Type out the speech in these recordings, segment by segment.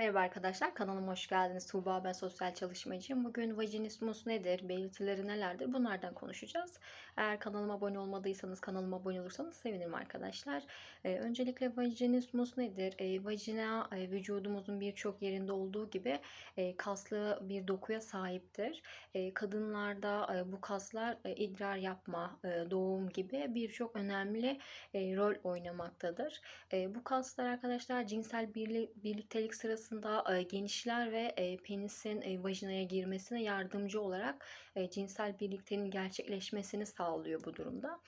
Merhaba arkadaşlar, kanalıma hoş geldiniz. Tuğba ben sosyal çalışmacıyım. Bugün vajinismus nedir, belirtileri nelerdir bunlardan konuşacağız. Eğer kanalıma abone olmadıysanız kanalıma abone olursanız sevinirim arkadaşlar. Ee, öncelikle vajinismus nedir? Ee, vajina e, vücudumuzun birçok yerinde olduğu gibi e, kaslı bir dokuya sahiptir. E, kadınlarda e, bu kaslar e, idrar yapma, e, doğum gibi birçok önemli e, rol oynamaktadır. E, bu kaslar arkadaşlar cinsel birli, birliktelik sırasında e, genişler ve penisin vajinaya girmesine yardımcı olarak cinsel birlikteliğin gerçekleşmesini sağlıyor bu durumda.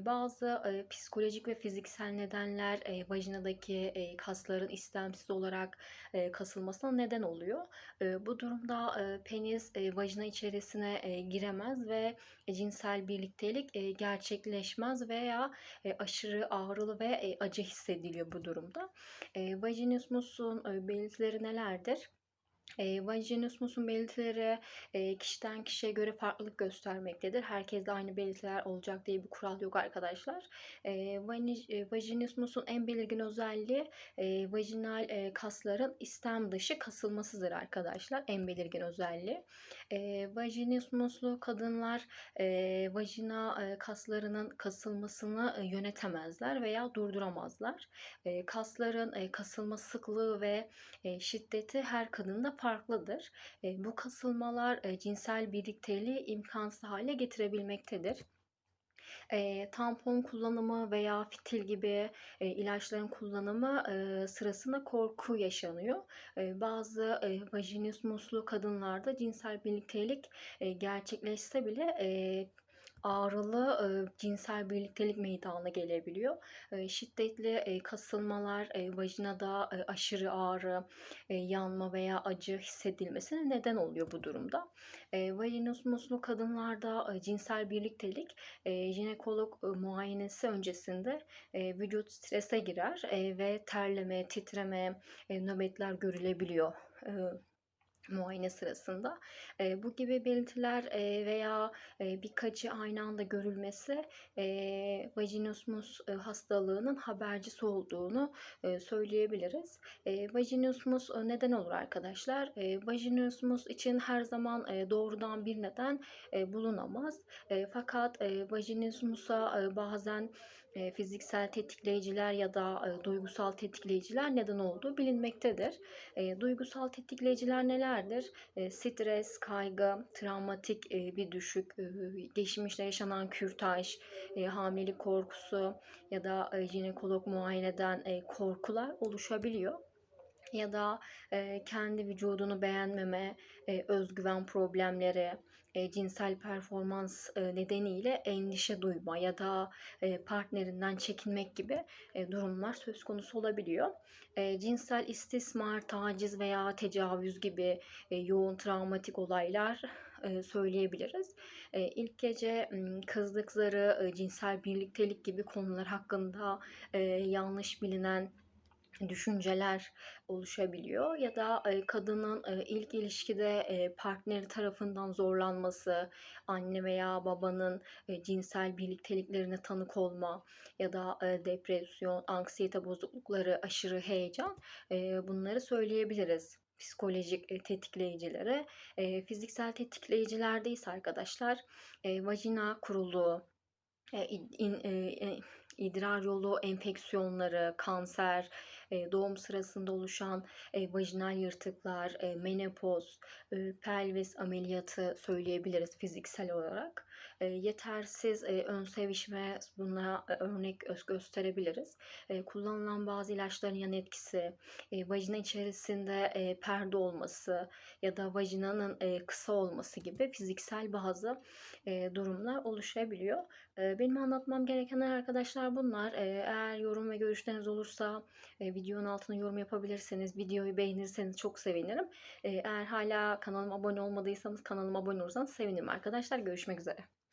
Bazı psikolojik ve fiziksel nedenler vajinadaki kasların istemsiz olarak kasılmasına neden oluyor. Bu durumda penis vajina içerisine giremez ve cinsel birliktelik gerçekleşmez veya aşırı ağrılı ve acı hissediliyor bu durumda. Vajinismusun e, belirtileri nelerdir? E, vajinismusun belirtileri e, kişiden kişiye göre farklılık göstermektedir. Herkeste aynı belirtiler olacak diye bir kural yok arkadaşlar. E, vajinismusun en belirgin özelliği e, vajinal e, kasların istem dışı kasılmasıdır arkadaşlar. En belirgin özelliği. E, vajinismuslu kadınlar e, vajina e, kaslarının kasılmasını e, yönetemezler veya durduramazlar. E, kasların e, kasılma sıklığı ve e, şiddeti her kadında farklıdır. E, bu kasılmalar e, cinsel birlikteliği imkansız hale getirebilmektedir. E, tampon kullanımı veya fitil gibi e, ilaçların kullanımı e, sırasında korku yaşanıyor. E, bazı e, vajinismuslu kadınlarda cinsel birliktelik e, gerçekleşse bile e, ağrılı e, cinsel birliktelik meydana gelebiliyor. E, şiddetli e, kasılmalar e, vajinada e, aşırı ağrı, e, yanma veya acı hissedilmesine neden oluyor bu durumda. E, vajinismuslu kadınlarda e, cinsel birliktelik e, jinekolog e, muayenesi öncesinde e, vücut strese girer e, ve terleme, titreme, e, nöbetler görülebiliyor. E, muayene sırasında. E, bu gibi belirtiler e, veya e, birkaçı aynı anda görülmesi e, vajinismus e, hastalığının habercisi olduğunu e, söyleyebiliriz. E, vajinismus neden olur arkadaşlar? E, vajinismus için her zaman e, doğrudan bir neden e, bulunamaz. E, fakat e, vajinismusa e, bazen e, fiziksel tetikleyiciler ya da e, duygusal tetikleyiciler neden olduğu bilinmektedir. E, duygusal tetikleyiciler nelerdir? E, stres, kaygı, travmatik e, bir düşük, e, geçmişte yaşanan kürtaj, e, hamilelik korkusu ya da e, jinekolog muayeneden e, korkular oluşabiliyor ya da e, kendi vücudunu beğenmeme, e, özgüven problemleri, e, cinsel performans e, nedeniyle endişe duyma ya da e, partnerinden çekinmek gibi e, durumlar söz konusu olabiliyor. E, cinsel istismar, taciz veya tecavüz gibi e, yoğun travmatik olaylar söyleyebiliriz. İlk gece kızlık zarı, cinsel birliktelik gibi konular hakkında yanlış bilinen düşünceler oluşabiliyor ya da e, kadının e, ilk ilişkide e, partneri tarafından zorlanması, anne veya babanın cinsel birlikteliklerine tanık olma ya da depresyon, anksiyete bozuklukları, aşırı heyecan bunları söyleyebiliriz psikolojik tetikleyicilere. Fiziksel tetikleyicilerde ise arkadaşlar vajina kuruluğu, idrar yolu enfeksiyonları, kanser, e, doğum sırasında oluşan e, vajinal yırtıklar, e, menopoz, e, pelvis ameliyatı söyleyebiliriz fiziksel olarak. E, yetersiz e, ön sevişme buna e, örnek gösterebiliriz. E, kullanılan bazı ilaçların yan etkisi, e, vajina içerisinde e, perde olması ya da vajinanın e, kısa olması gibi fiziksel bazı e, durumlar oluşabiliyor. E, benim anlatmam gerekenler arkadaşlar bunlar. E, eğer yorum ve görüşleriniz olursa e, videonun altına yorum yapabilirseniz, videoyu beğenirseniz çok sevinirim. E, eğer hala kanalıma abone olmadıysanız kanalıma abone olursanız sevinirim arkadaşlar. Görüşmek üzere.